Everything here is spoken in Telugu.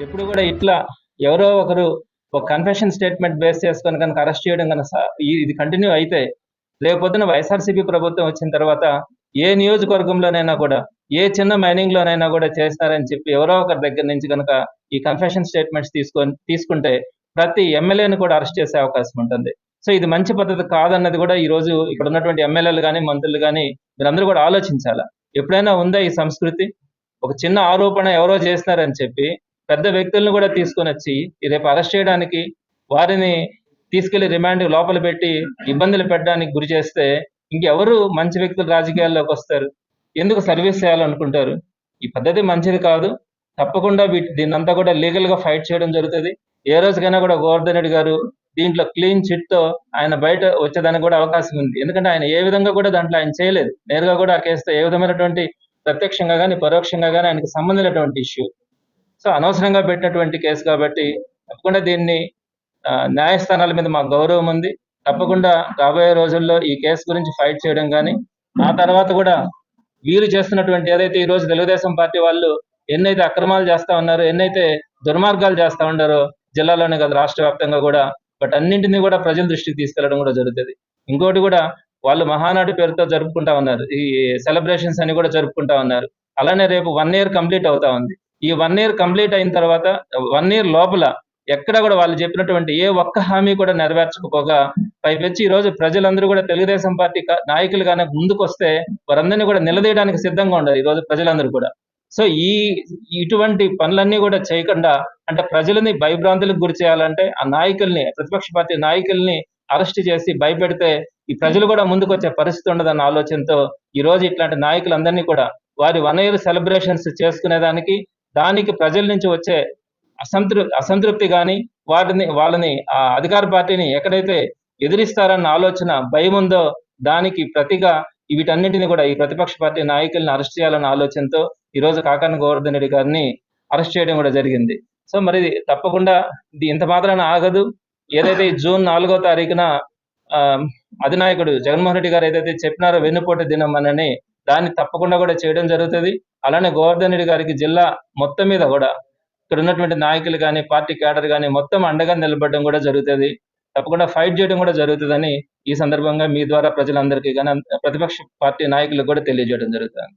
ఇట్లా ఎవరో ఒకరు ఒక కన్ఫెషన్ స్టేట్మెంట్ బేస్ చేసుకొని కనుక అరెస్ట్ చేయడం కనుక ఇది కంటిన్యూ అయితే లేకపోతే వైఎస్ఆర్సీపీ ప్రభుత్వం వచ్చిన తర్వాత ఏ నియోజకవర్గంలోనైనా కూడా ఏ చిన్న మైనింగ్ లోనైనా కూడా చేస్తారని చెప్పి ఎవరో ఒకరి దగ్గర నుంచి కనుక ఈ కన్ఫెషన్ స్టేట్మెంట్స్ తీసుకొని తీసుకుంటే ప్రతి ఎమ్మెల్యేని కూడా అరెస్ట్ చేసే అవకాశం ఉంటుంది. సో ఇది మంచి పద్ధతి కాదన్నది కూడా ఈ రోజు ఇక్కడ ఉన్నటువంటి ఎమ్మెల్యేలు కానీ మంత్రులు కానీ మీరందరూ కూడా ఆలోచించాలా? ఎప్పుడైనా ఉందా ఈ సంస్కృతి? ఒక చిన్న ఆరోపణ ఎవరో చేస్తున్నారని చెప్పి పెద్ద వ్యక్తులను కూడా తీసుకొని వచ్చి రేపు అరెస్ట్ చేయడానికి వారిని తీసుకెళ్ళి రిమాండ్ లోపల పెట్టి ఇబ్బందులు పెట్టడానికి గురి చేస్తే ఇంకెవరు మంచి వ్యక్తులు రాజకీయాల్లోకి వస్తారు? ఎందుకు సర్వీస్ చేయాలనుకుంటారు? ఈ పద్ధతి మంచిది కాదు. తప్పకుండా వీటి దీన్నంతా కూడా లీగల్గా ఫైట్ చేయడం జరుగుతుంది. ఏ రోజుకైనా కూడా గోవర్ధన్ రెడ్డి గారు దీంట్లో క్లీన్ చిట్తో ఆయన బయట వచ్చేదానికి కూడా అవకాశం ఉంది. ఎందుకంటే ఆయన ఏ విధంగా కూడా దాంట్లో ఆయన చేయలేదు. నేరుగా కూడా ఆ కేసుతో ఏ విధమైనటువంటి ప్రత్యక్షంగా కానీ పరోక్షంగా కానీ ఆయనకు సంబంధించినటువంటి ఇష్యూ సో అనవసరంగా పెట్టినటువంటి కేసు కాబట్టి తప్పకుండా దీన్ని న్యాయస్థానాల మీద మాకు గౌరవం ఉంది. తప్పకుండా రాబోయే రోజుల్లో ఈ కేసు గురించి ఫైట్ చేయడం కానీ ఆ తర్వాత కూడా వీరు చేస్తున్నటువంటి ఏదైతే ఈ రోజు తెలుగుదేశం పార్టీ వాళ్ళు ఎన్నైతే అక్రమాలు చేస్తా ఉన్నారో ఎన్నైతే దుర్మార్గాలు చేస్తా ఉన్నారో జిల్లాలోనే కాదు రాష్ట్ర వ్యాప్తంగా కూడా బట్ అన్నింటినీ కూడా ప్రజల దృష్టికి తీసుకెళ్ళడం కూడా జరుగుతుంది. ఇంకోటి కూడా వాళ్ళు మహానాడు పేరుతో జరుపుకుంటా ఉన్నారు. ఈ సెలబ్రేషన్స్ అని కూడా జరుపుకుంటా ఉన్నారు. అలానే రేపు వన్ ఇయర్ కంప్లీట్ అవుతా ఉంది. ఈ వన్ ఇయర్ కంప్లీట్ అయిన తర్వాత వన్ ఇయర్ లోపల ఎక్కడ కూడా వాళ్ళు చెప్పినటువంటి ఏ ఒక్క హామీ కూడా నెరవేర్చకపోగా పైపెచ్చి ఈ రోజు ప్రజలందరూ కూడా తెలుగుదేశం పార్టీ నాయకులు కానీ ముందుకు వస్తే వారందరినీ కూడా నిలదీయడానికి సిద్ధంగా ఉన్నారు ఈ రోజు ప్రజలందరూ కూడా. సో ఈ ఇటువంటి పనులన్నీ కూడా చేయకుండా అంటే ప్రజలని భయభ్రాంతులకు గురి చేయాలంటే ఆ నాయకుల్ని ప్రతిపక్ష పార్టీ నాయకుల్ని అరెస్ట్ చేసి భయపెడితే ఈ ప్రజలు కూడా ముందుకు వచ్చే పరిస్థితి ఉండదన్న ఆలోచనతో ఈ రోజు ఇట్లాంటి నాయకులందరినీ కూడా వారి వన్ ఇయర్ సెలబ్రేషన్స్ చేసుకునేదానికి దానికి ప్రజల నుంచి వచ్చే అసంతృ అసంతృప్తి కానీ వాటిని వాళ్ళని ఆ అధికార పార్టీని ఎక్కడైతే ఎదిరిస్తారన్న ఆలోచన భయం ఉందో దానికి ప్రతిగా వీటన్నింటిని కూడా ఈ ప్రతిపక్ష పార్టీ నాయకుల్ని అరెస్ట్ చేయాలన్న ఆలోచనతో ఈ రోజు కాకాని గోవర్ధన్ రెడ్డి గారిని అరెస్ట్ చేయడం కూడా జరిగింది. సో మరి తప్పకుండా ఇది ఇంత మాత్రాన ఆగదు. ఏదైతే జూన్ నాలుగో తారీఖున ఆ, అధినాయకుడు జగన్మోహన్ రెడ్డి గారు ఏదైతే చెప్పినారో వెన్నుపోటు దినం అని దాన్ని తప్పకుండా కూడా చేయడం జరుగుతుంది. అలానే గోవర్ధన్ రెడ్డి గారికి జిల్లా మొత్తం మీద కూడా ఇక్కడ ఉన్నటువంటి నాయకులు కానీ పార్టీ క్యాడర్ కానీ మొత్తం అండగా నిలబడడం కూడా జరుగుతుంది. తప్పకుండా ఫైట్ చేయడం కూడా జరుగుతుందని ఈ సందర్భంగా మీ ద్వారా ప్రజలందరికీ కానీ ప్రతిపక్ష పార్టీ నాయకులకు కూడా తెలియజేయడం జరుగుతుంది.